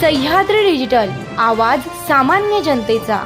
Sahyadri digital आवाज सामान्य जनतेचा.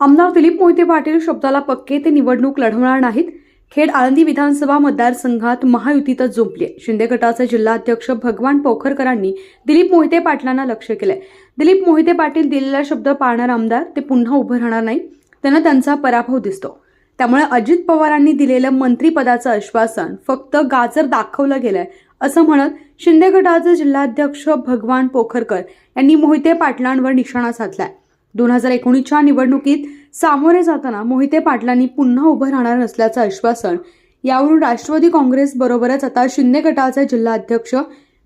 आमदार दिलीप मोहिते पाटील शब्दाला पक्के ते निवडणूक लढवणार नाहीत. खेड आळंदी विधानसभा मतदारसंघात महायुतीतच झोपली शिंदे गटाचे जिल्हाध्यक्ष भगवान पोखरकरांनी दिलीप मोहिते पाटलांना लक्ष केलंय. दिलीप मोहिते पाटील दिलेला शब्द पाळणार आमदार ते पुन्हा उभं राहणार नाही. त्यांना त्यांचा पराभव दिसतो. त्यामुळे अजित पवारांनी दिलेलं मंत्रिपदाचं आश्वासन फक्त गाजर दाखवलं गेलंय असं म्हणत शिंदे गटाचे जिल्हाध्यक्ष भगवान पोखरकर यांनी मोहिते पाटलांवर निशाणा साधलाय. दोन हजार एकोणीसच्या निवडणुकीत सामोरे जाताना मोहिते पाटलांनी पुन्हा उभं राहणार नसल्याचं आश्वासन यावरून राष्ट्रवादी काँग्रेस बरोबरच आता शिंदे गटाचे जिल्हाध्यक्ष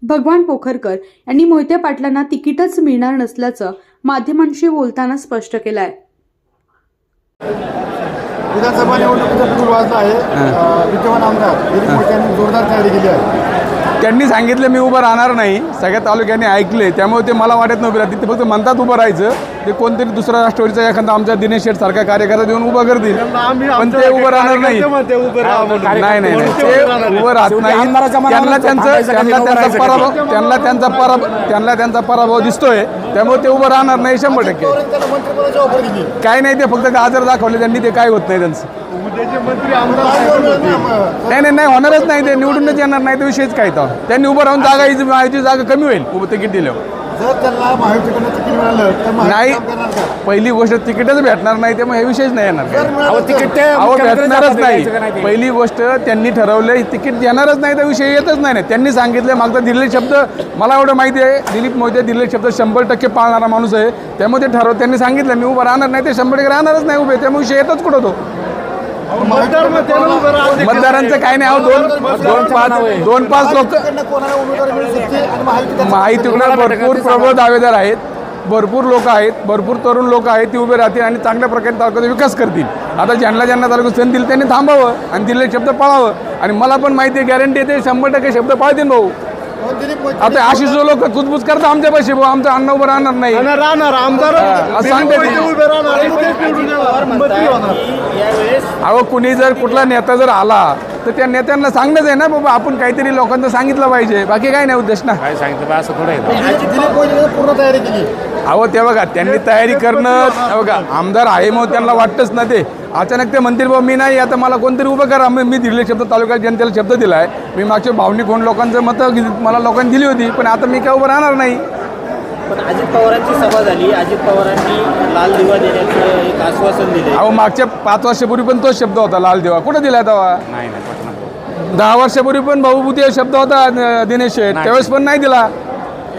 भगवान पोखरकर यांनी मोहिते पाटलांना तिकीटच मिळणार नसल्याचं माध्यमांशी बोलताना स्पष्ट केलं आहे विधानसभा निवडणुकीचा पूल वाजला आहे. विद्यमान आमदार दिलीप मोहिते यांनी जोरदार तयारी केली आहे. त्यांनी सांगितलं मी उभं राहणार नाही. सगळ्या तालुक्यांनी ऐकले. त्यामुळे ते मला वाटत नव्हते. राहतील ते फक्त म्हणतात उभं राहायचं. ते कोणतरी दुसरा राष्ट्रवादीचा एखादा आमचा दिनेश शेठ सारखा कार्यकर्ता देऊन उभं करतील. पण ते उभं राहणार नाही. नाही नाही ते उभं राहत नाही. त्यांना त्यांचं त्यांना त्यांचा पराभव त्यांना त्यांचा पराभव त्यांना त्यांचा पराभव दिसतोय. त्यामुळे ते उभं राहणार नाही शंभर टक्के. काय नाही ते फक्त गाजर दाखवले. त्यांनी ते काय होत नाही त्यांचं. नाही नाही नाही होणारच नाही ते निवडूनच येणार नाही तर विषयच काय तर त्यांनी उभं राहून जागा महायुतीची जागा कमी होईल उभं तिकीट दिल्यावर. जर त्यांना महायुतीकडनं तिकीट मिळालं तर नाही पहिली गोष्ट तिकीटच भेटणार नाही त्यामुळे हे विषयच नाही येणार. अहो भेटणारच नाही. पहिली गोष्ट त्यांनी ठरवलं तिकीट देणारच नाही तर विषय येतच नाही ना. त्यांनी सांगितलं मागचा दिलेले शब्द मला एवढं माहिती आहे दिलीप मोहिते दिलेले शब्द शंभर टक्के पाळणारा माणूस आहे. त्यामुळे ते ठरव त्यांनी सांगितलं मी उभं राहणार नाही ते शंभर टक्के राहणारच नाही उभे त्यामुळे विषय येतच कुठं तो? मतदारांचं काय नाही अहो दोन दोन पाच दोन पाच लोक महायुतीकडनं कोणाला उमेदवारी मिळू शकते आणि महायुती माहितीकडे भरपूर प्रबळ दावेदार आहेत. भरपूर लोक आहेत भरपूर तरुण लोक आहेत ते उभे राहतील आणि चांगल्या प्रकारे तालुक्याचा विकास करतील. आता ज्यांना ज्यांना तालुक्यात संधी दिली त्यांनी थांबावं आणि दिलेले शब्द पाळावं. आणि मला पण माहिती आहे गॅरंटी ते शंभर टक्के शब्द पाळतील भाऊ. आता अशी जो लोक कुजबुज करतात आमच्या पैसे भाऊ आमचं अन्न उभं राहणार नाही. राहणार आमदार असं सांगते ते. अहो कुणी जर कुठला नेता जर आला तर त्या नेत्यांना सांगणंच आहे ना बाबा आपण काहीतरी लोकांना सांगितलं पाहिजे. बाकी काय नाही उद्देश ना. काय सांगितलं बा असं थोडं आहे दिलीप दिलीप मोहिते पूर्ण तयारी केली. अहो ते बघा त्यांनी तयारी करणं हे बघा आमदार आहे मग त्यांना वाटतंच ना ते. अचानक ते म्हणतील बाबा मी नाही आता मला कोणतरी उभं करा. मी मी दिलेले शब्द तालुक्यात जनतेला शब्द दिला आहे मी मागच्या भावनिक कोण लोकांचं मतं मला लोकांनी दिली होती पण आता मी काय उभं राहणार नाही. पण अजित पवारांची सभा झाली. अजित पवारांनी लाल दिवा देण्याचं एक आश्वासन दिले अहो मागच्या पाच वर्षापूर्वी पण तोच शब्द होता लाल देवा. कुठं दिला तेव्हा नाही नाही पटना दहा वर्षापूर्वी पण भाऊभूती हा शब्द होता अं, दिनेश शेठ. त्यावेळेस पण नाही दिला.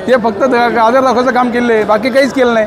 ते फक्त गाजर दाखवायचं काम केलं बाकी काहीच केलं नाही.